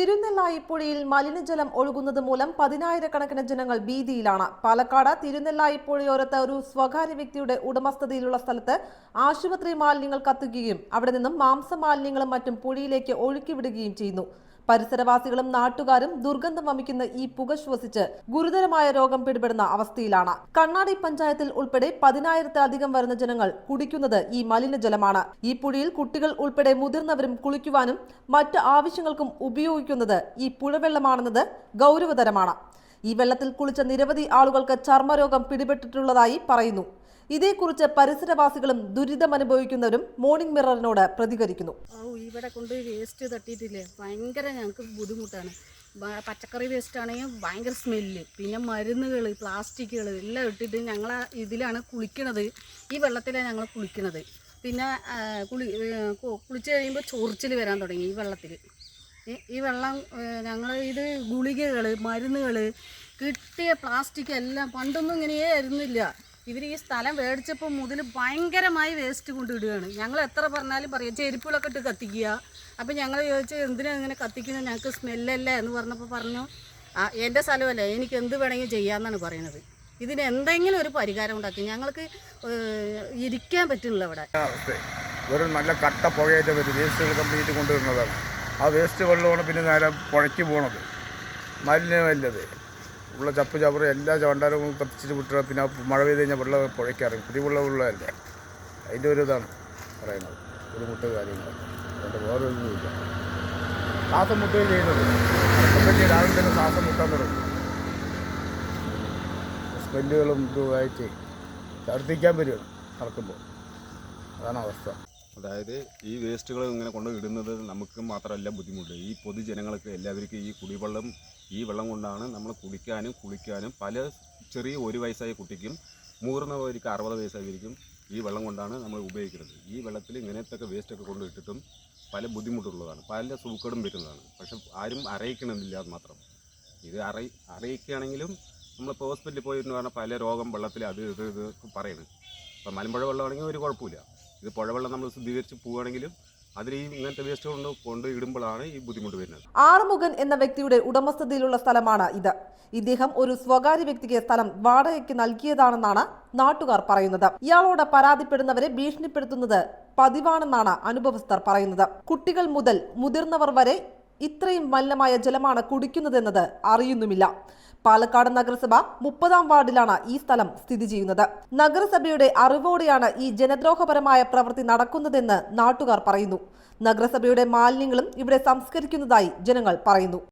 തിരുനെല്ലായിപ്പുഴയിൽ മലിനജലം ഒഴുകുന്നത് മൂലം പതിനായിരക്കണക്കിന് ജനങ്ങൾ ഭീതിയിലാണ്. പാലക്കാട് തിരുനെല്ലായിപ്പുഴയോരത്ത് ഒരു സ്വകാര്യ വ്യക്തിയുടെ ഉടമസ്ഥതയിലുള്ള സ്ഥലത്ത് ആശുപത്രി മാലിന്യങ്ങൾ കത്തുകയും അവിടെ നിന്നും മാംസമാലിന്യങ്ങളും മറ്റും പുഴയിലേക്ക് ഒഴുക്കിവിടുകയും ചെയ്യുന്നു. പരിസരവാസികളും നാട്ടുകാരും ദുർഗന്ധം വമിക്കുന്ന ഈ പുക ശ്വസിച്ച് ഗുരുതരമായ രോഗം പിടിപെടുന്ന അവസ്ഥയിലാണ്. കണ്ണാടി പഞ്ചായത്തിൽ ഉൾപ്പെടെ പതിനായിരത്തിലധികം വരുന്ന ജനങ്ങൾ കുടിക്കുന്നത് ഈ മലിനജലമാണ്. ഈ പുഴയിൽ കുട്ടികൾ ഉൾപ്പെടെ മുതിർന്നവരും കുളിക്കുവാനും മറ്റ് ആവശ്യങ്ങൾക്കും ഉപയോഗിക്കുന്നത് ഈ പുഴവെള്ളമാണെന്നത് ഗൗരവതരമാണ്. ഈ വെള്ളത്തിൽ കുളിച്ച നിരവധി ആളുകൾക്ക് ചർമ്മരോഗം പിടിപെട്ടിട്ടുള്ളതായി പറയുന്നു. ഇതേക്കുറിച്ച് പരിസരവാസികളും ദുരിതമനുഭവിക്കുന്നവരും മോർണിംഗ് മിററിനോട് പ്രതികരിക്കുന്നു. ഇവിടെ കൊണ്ടുപോയി വേസ്റ്റ് തട്ടിയിട്ടില്ലേ? ഭയങ്കര ഞങ്ങൾക്ക് ബുദ്ധിമുട്ടാണ്. പച്ചക്കറി വേസ്റ്റ് ആണെങ്കിൽ ഭയങ്കര സ്മെല്ല് പിന്നെ മരുന്നുകൾ പ്ലാസ്റ്റിക്കുകൾ എല്ലാം ഇട്ടിട്ട് ഞങ്ങൾ ഇതിലാണ് കുളിക്കണത്. ഈ വെള്ളത്തിലാണ് ഞങ്ങൾ കുളിക്കണത്. പിന്നെ കുളി കുളിച്ച് കഴിയുമ്പോൾ ചൊറിച്ചിൽ വരാൻ തുടങ്ങി ഈ വെള്ളത്തിൽ. ഈ വെള്ളം ഞങ്ങൾ ഇത് ഗുളികകൾ മരുന്നുകൾ കിട്ടിയ പ്ലാസ്റ്റിക് എല്ലാം പണ്ടൊന്നും ഇങ്ങനെയേ ആയിരുന്നില്ല. ഇവർ ഈ സ്ഥലം മേടിച്ചപ്പോൾ മുതൽ ഭയങ്കരമായി വേസ്റ്റ് കൊണ്ടിടുകയാണ്. ഞങ്ങൾ എത്ര പറഞ്ഞാലും പറയും ചെരുപ്പുകളൊക്കെ ഇട്ട് കത്തിക്കുക. അപ്പം ഞങ്ങൾ ചോദിച്ചു എന്തിനാ ഇങ്ങനെ കത്തിക്കുന്നത് ഞങ്ങൾക്ക് സ്മെല്ലല്ലേ എന്ന് പറഞ്ഞപ്പോൾ പറഞ്ഞു ആ എന്റെ സ്ഥലമല്ലേ എനിക്ക് എന്ത് വേണമെങ്കിലും ചെയ്യാമെന്നാണ് പറയുന്നത് ഇതിന് എന്തെങ്കിലും ഒരു പരിഹാരം ഉണ്ടാക്കി. ഞങ്ങൾക്ക് ഇരിക്കാൻ പറ്റുന്നില്ല ഇവിടെ. ഒരു നല്ല കട്ട പുകയായിട്ട് വരും വേസ്റ്റുകൾ കംപ്ലീറ്റ് കൊണ്ടുവരുന്നതാണ്. ആ വേസ്റ്റ് വെള്ളമാണ് പിന്നെ നേരെ പുഴയ്ക്ക് പോകണത് മാലിന്യമല്ലത്. ഉള്ള ചപ്പ് ചവറ് എല്ലാ ചവണ്ടാരവും കത്തിച്ചിട്ട് വിട്ടു പിന്നെ മഴ പെയ്ത് കഴിഞ്ഞാൽ വെള്ളം പുഴയ്ക്കാറുണ്ട് ഇറങ്ങും. കുടിവെള്ളം ഉള്ളതല്ലേ? അതിന്റെ ഒരു ഇതാണ് പറയുന്നത്. ബുദ്ധിമുട്ട് കാര്യങ്ങൾ അതുകൊണ്ട് വേറെ ഒന്നുമില്ല. ശ്വാസം മുട്ടുകയും ചെയ്യുന്നത് അപ്പം രാവിലെ തന്നെ ശ്വാസം മുട്ടാൻ തുടങ്ങി. സ്മെല്ലുകളും ഇതുമായിട്ട് ഛർദ്ദിക്കാൻ വരികയാണ് നടക്കുമ്പോൾ. അതാണ് അവസ്ഥ. അതായത് ഈ വേസ്റ്റുകൾ ഇങ്ങനെ കൊണ്ട് ഇടുന്നത് നമുക്ക് മാത്രമല്ല ബുദ്ധിമുട്ട്. ഈ പൊതുജനങ്ങൾക്ക് എല്ലാവർക്കും ഈ കുടിവെള്ളം ഈ വെള്ളം കൊണ്ടാണ് നമ്മൾ കുടിക്കാനും കുളിക്കാനും പല ചെറിയ ഒരു വയസ്സായ കുട്ടിക്കും മുതിർന്നവർക്ക് അറുപത് വയസ്സായിരിക്കും ഈ വെള്ളം കൊണ്ടാണ് നമ്മൾ ഉപയോഗിക്കുന്നത്. ഈ വെള്ളത്തിൽ ഇങ്ങനത്തെ വേസ്റ്റൊക്കെ കൊണ്ട് ഇട്ടിട്ടും പല ബുദ്ധിമുട്ടുള്ളതാണ്. പല സൂക്കേടും വരുന്നതാണ്. പക്ഷെ ആരും അറിയിക്കണമെന്നില്ല അത് മാത്രം. ഇത് അറി അറിയിക്കുകയാണെങ്കിലും നമ്മളിപ്പോൾ ഹോസ്പിറ്റലിൽ പോയിരുന്നു പറഞ്ഞാൽ പല രോഗം വെള്ളത്തിൽ അത് ഇത് ഇത് പറയുന്നത് ഇപ്പം മലമ്പുഴ വെള്ളമാണെങ്കിൽ ഒരു കുഴപ്പമില്ല. ഇത് പുഴവെള്ളം നമ്മൾ ശുദ്ധീകരിച്ച് പോവുകയാണെങ്കിലും അതിൽ ഇങ്ങനത്തെ വേസ്റ്റ് കൊണ്ട് കൊണ്ട് ഇടുമ്പോഴാണ് ഈ ബുദ്ധിമുട്ട് വരുന്നത്. ആറുമുഖൻ എന്ന വ്യക്തിയുടെ ഉടമസ്ഥതയിലുള്ള സ്ഥലമാണ് ഇത്. ഇദ്ദേഹം ഒരു സ്വകാര്യ വ്യക്തിക്ക് സ്ഥലം വാടകയ്ക്ക് നൽകിയതാണെന്നാണ് നാട്ടുകാർ പറയുന്നത്. ഇയാളോട് പരാതിപ്പെടുന്നവരെ ഭീഷണിപ്പെടുത്തുന്നത് പതിവാണെന്നാണ് അനുഭവസ്ഥർ പറയുന്നത്. കുട്ടികൾ മുതൽ മുതിർന്നവർ വരെ ഇത്രയും മലിനമായ ജലമാണ് കുടിക്കുന്നതെന്നത് അറിയുന്നുമില്ല. പാലക്കാട് നഗരസഭ മുപ്പതാം വാർഡിലാണ് ഈ സ്ഥലം സ്ഥിതി ചെയ്യുന്നത്. നഗരസഭയുടെ അറിവോടെയാണ് ഈ ജനദ്രോഹപരമായ പ്രവൃത്തി നടക്കുന്നതെന്ന് നാട്ടുകാർ പറയുന്നു. നഗരസഭയുടെ മാലിന്യങ്ങളും ഇവിടെ സംസ്കരിക്കുന്നതായി ജനങ്ങൾ പറയുന്നു.